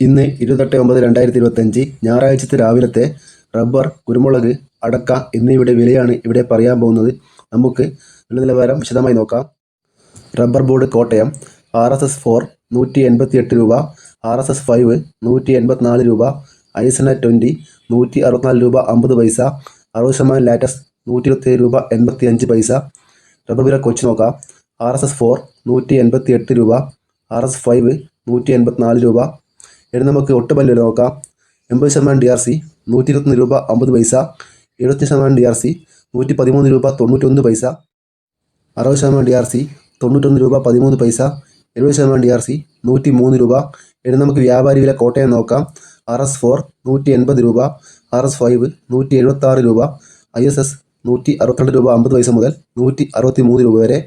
ഇന്ന് ഇരുപത്തെട്ട് ഒമ്പത് രണ്ടായിരത്തി ഇരുപത്തഞ്ച് ഞായറാഴ്ചത്തെ രാവിലത്തെ റബ്ബർ കുരുമുളക് അടക്ക എന്നിവയുടെ വിലയാണ് ഇവിടെ പറയാൻ പോകുന്നത്. നമുക്ക് വില നിലവാരം വിശദമായി നോക്കാം. Rubber board Kottayam R S S four നൂറ്റി എൺപത്തി എട്ട് രൂപ ആർ എസ് എസ് ഫൈവ് നൂറ്റി എൺപത്തിനാല് രൂപ ഐസന ട്വന്റി നൂറ്റി അറുപത്തിനാല് രൂപ അമ്പത് പൈസ അറുപത് ശതമാനം ലാറ്റസ് നൂറ്റി ഇരുപത്തേഴ് രൂപ എൺപത്തി അഞ്ച് പൈസ. റബ്ബർ വില കൊച്ചു നോക്കാം. ആർ എസ് എസ് ഫോർ നൂറ്റി എൺപത്തി എട്ട് രൂപ ആർ എസ് ഫൈവ് നൂറ്റി എൺപത്തിനാല് രൂപ ഇനി നമുക്ക് ഒട്ടുമല്ല വില നോക്കാം. എൺപത് ശതമാനം ഡി ആർ സി നൂറ്റി ഇരുപത്തൊന്ന് രൂപ അമ്പത് പൈസ. എഴുപത്തി ശതമാനം ഡി ആർ സി നൂറ്റി പതിമൂന്ന് രൂപ തൊണ്ണൂറ്റൊന്ന് പൈസ. അറുപത് ശതമാനം ഡി ആർ സി തൊണ്ണൂറ്റൊന്ന് രൂപ പതിമൂന്ന് പൈസ. എഴുപത് ശതമാനം ഡി ആർ സി നൂറ്റി മൂന്ന് രൂപ. ഇനി നമുക്ക് വ്യാപാരി വില കോട്ടയം നോക്കാം. ആർ എസ് ഫോർ നൂറ്റി എൺപത് രൂപ. ആർ എസ് ഫൈവ് നൂറ്റി എഴുപത്തി ആറ് രൂപ. ഐ എസ് എസ് നൂറ്റി അറുപത്തിരണ്ട് രൂപ അമ്പത് പൈസ മുതൽ നൂറ്റി അറുപത്തി മൂന്ന് രൂപ വരെ.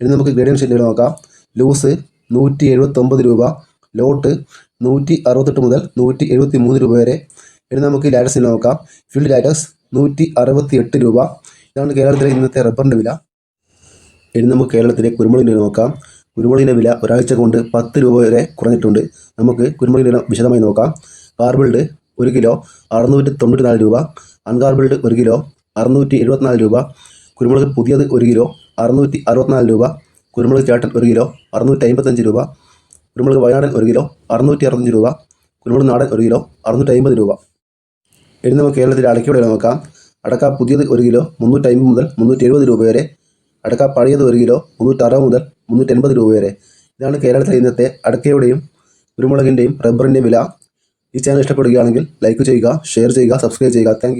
ഇനി നമുക്ക് ഗ്രേഡിയൻ ഷീറ്റ് നോക്കാം. ലൂസ് നൂറ്റി എഴുപത്തൊമ്പത് രൂപ. ലോട്ട് നൂറ്റി അറുപത്തെട്ട് മുതൽ നൂറ്റി എഴുപത്തി മൂന്ന് രൂപ വരെ. ഇനി നമുക്ക് ലാറ്റസിൽ നോക്കാം. ഫീൽഡ് ലാറ്റസ് നൂറ്റി അറുപത്തി എട്ട് രൂപ. ഇതാണ് കേരളത്തിലെ ഇന്നത്തെ റബ്ബറിന്റെ വില. ഇനി നമുക്ക് കേരളത്തിലെ കുരുമുളകിന്റെ നോക്കാം. കുരുമുളകിന്റെ വില ഒരാഴ്ച കൊണ്ട് പത്ത് രൂപ വരെ കുറഞ്ഞിട്ടുണ്ട്. നമുക്ക് കുരുമുളകിന്റെ വിശദമായി നോക്കാം. കാർബിൾഡ് ഒരു കിലോ അറുന്നൂറ്റി തൊണ്ണൂറ്റി നാല് രൂപ അൺകാർബിൾഡ് ഒരു കിലോ അറുന്നൂറ്റി എഴുപത്തിനാല് രൂപ. കുരുമുളക് പുതിയത് ഒരു കിലോ അറുന്നൂറ്റി അറുപത്തിനാല് രൂപ. കുരുമുളക് ചാട്ടൻ ഒരു കിലോ അറുന്നൂറ്റി അമ്പത്തഞ്ച് രൂപ. കുരുമുളക് വയനാടൻ ഒരു കിലോ അറുന്നൂറ്റി അറുപത്തഞ്ച് രൂപ. കുരുമുളക് നാടൻ ഒരു കിലോ അറുന്നൂറ്റി അമ്പത് രൂപ. ഇനി നമുക്ക് കേരളത്തിലെ അടയ്ക്കയുടെ വില നോക്കാം. അടക്ക പുതിയത് ഒരു കിലോ മുന്നൂറ്റി അമ്പത് മുതൽ മുന്നൂറ്റി എഴുപത് രൂപ വരെ. അടക്ക പഴയത് ഒരു കിലോ മുന്നൂറ്റി അറുപത് മുതൽ മുന്നൂറ്റി എൺപത് രൂപ വരെ. ഇതാണ് കേരളത്തിലെ ഇന്നത്തെ അടക്കയുടെയും കുരുമുളകിന്റെയും റബ്ബറിന്റെയും വില. ഈ ചാനൽ ഇഷ്ടപ്പെടുകയാണെങ്കിൽ ലൈക്ക് ചെയ്യുക ഷെയർ ചെയ്യുക സബ്സ്ക്രൈബ് ചെയ്യുക. താങ്ക്